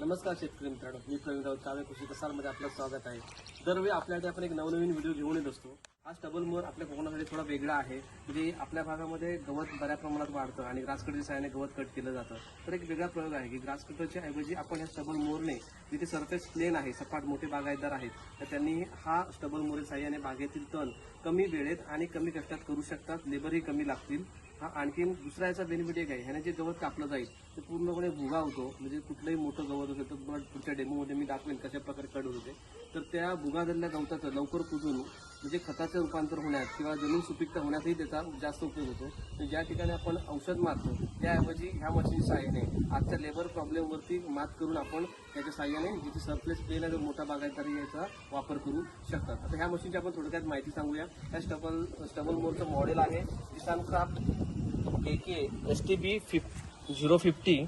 नमस्कार शेतकरी मित्रांनो मी प्रवीण राऊत काव्य कृषी कसालमध्ये आपलं स्वागत आहे. दरवेळी आपल्याकडे आपण एक नवनवीन व्हिडिओ घेऊन येत असतो. हा स्टबल मोर आपल्या कोकणासाठी थोडा वेगळा आहे. म्हणजे आपल्या भागामध्ये गवत बऱ्या प्रमाणात वाढतं आणि ग्रास कटरच्या सहाय्याने गवत कट केलं जातं. तर एक वेगळा प्रयोग आहे की ग्रास कटरच्या ऐवजी आपण ह्या स्टबल मोरने जिथे सरफेस प्लेन आहे सपाट मोठे बागायतदार आहेत तर त्यांनी हा स्टबल मोरच्या सहाय्याने बागेतील तण कमी वेळेत आणि कमी कष्टात करू शकतात. लेबरही कमी लागतील. हा आणखीन दुसरा याचा बेनिफिट एक आहे. ह्याने जे गवत कापलं जाईल ते पूर्णपणे भुगा होतो. म्हणजे कुठलंही मोठं गवत असेल तर बट पुढच्या डेमोमध्ये मी दाखवेन कशा प्रकारे कट होते तर त्या भुगा झालेल्या गवताचं लवकर कुजून म्हणजे खताचं रूपांतर होण्यात किंवा जमीन सुपीकता होण्यासही त्याचा जास्त उपयोग होतो. ज्या ठिकाणी आपण औषध मारतो त्याऐवजी ह्या मशीनच्या साह्याने आजच्या लेबर प्रॉब्लेमवरती मात करून आपण त्याच्या साहाय्याने जिथे सरप्लेस प्लेन जर मोठा बागायतदारी याचा वापर करू शकतात. आता ह्या मशीनची आपण थोडक्यात माहिती सांगूया. ह्या स्टबल स्टबल मोरचं मॉडेल आहे. Kisan Kraft A K S T B fifty zero fifty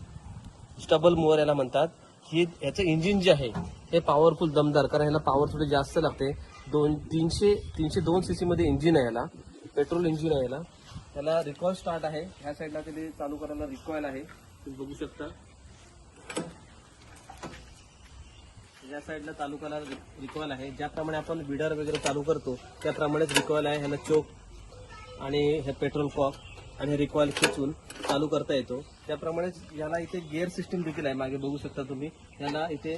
stubble mower याला म्हणतात. ही याचं इंजिन जे आहे हे पॉवरफुल दमदार कारण ह्याला पॉवर थोडी जास्त लागते. दोन तीनशे तीनशे दोन सी सीमध्ये इंजिन आहे याला. पेट्रोल इंजिन आहे याला. त्याला रिकॉल स्टार्ट आहे. ह्या साईडला ते चालू करायला रिकॉईल आहे. तुम्ही बघू शकता. या साईडला चालू करायला रिकॉईल आहे. ज्याप्रमाणे आपण विडर वगैरे चालू करतो त्याप्रमाणेच रिकॉईल आहे. ह्याला चोक आणि हे पेट्रोल कॉक आणि हे रिकॉईल खेचून चालू करता येतो. त्याप्रमाणेच याला इथे गिअर सिस्टीम देखील आहे मागे बघू शकता तुम्ही. याला इथे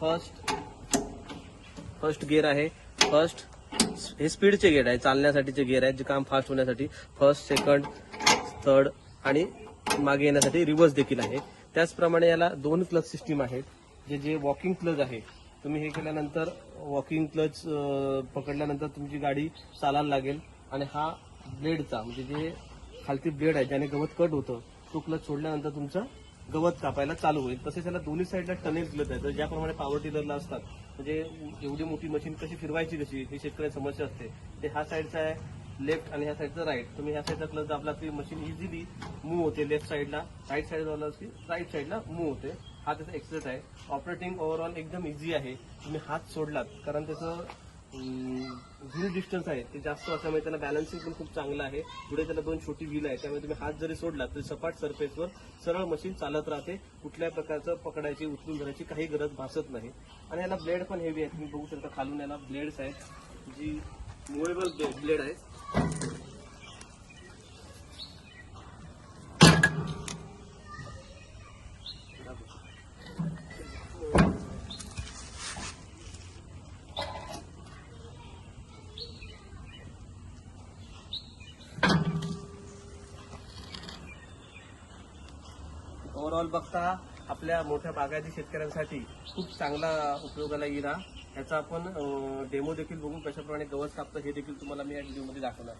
फर्स्ट फर्स्ट गिअर आहे. फर्स्ट हे स्पीडचे गेअर आहे चालण्यासाठीचे गिअर आहेत जे काम फास्ट होण्यासाठी. फर्स्ट सेकंड थर्ड आणि मागे येण्यासाठी रिव्हर्स देखील आहे. त्याचप्रमाणे याला दोन क्लच सिस्टीम आहेत जे जे वॉकिंग क्लच आहे. तुम्ही हे केल्यानंतर वॉकिंग क्लच पकडल्यानंतर तुमची गाडी चालायला लागेल. आणि हा ब्लेडचा म्हणजे जे खालती ब्लेड आहे ज्याने गवत कट होतं तो क्लच सोडल्यानंतर तुमचं गवत कापायला चालू होईल. तसेच त्याला दोन्ही साईडला टनेल दिलं आहे तर ज्याप्रमाणे पॉवर टिलरला असतात. म्हणजे एवढी मोठी मशीन कशी फिरवायची कशी ही शेतकऱ्याची समस्या असते. ते हा साईडचा आहे लेफ्ट आणि ह्या साईडचा राईट तुम्ही ह्या साईडचा क्लच दाबला की मशीन इझिली मूव्ह होते लेफ्ट साईडला राईट साईड दाबला की राईट साईडला मूव्ह होते. हा त्याचा एक्सरसाइज आहे. ऑपरेटिंग ओव्हरऑल एकदम इझी आहे. तुम्ही हात सोडलात कारण त्याचं व्हील डिस्टन्स आहे. ते जास्त असल्यामुळे त्याला बॅलन्सिंग पण खूप चांगलं आहे. पुढे त्याला दोन छोटी व्हील आहे. त्यामुळे तुम्ही हात जरी सोडला तरी सपाट सरफेसवर सरळ मशीन चालत राहते. कुठल्याही प्रकारचं पकडायची उचलून धरायची काही गरज भासत नाही. आणि याला ब्लेड पण हेवी आहे तुम्ही बघू शकता खालून याला ब्लेड्स आहेत. जी मुवेबल ब्लेड आहे ओव्हरऑल बघता आपल्या मोठ्या बागायती शेतकऱ्यांसाठी खूप चांगला उपयोगाला येईल हा. ह्याचा आपण डेमो देखील बघून कशाप्रमाणे गवत कापतं हे देखील तुम्हाला मी या व्हिडिओमध्ये दाखवणार.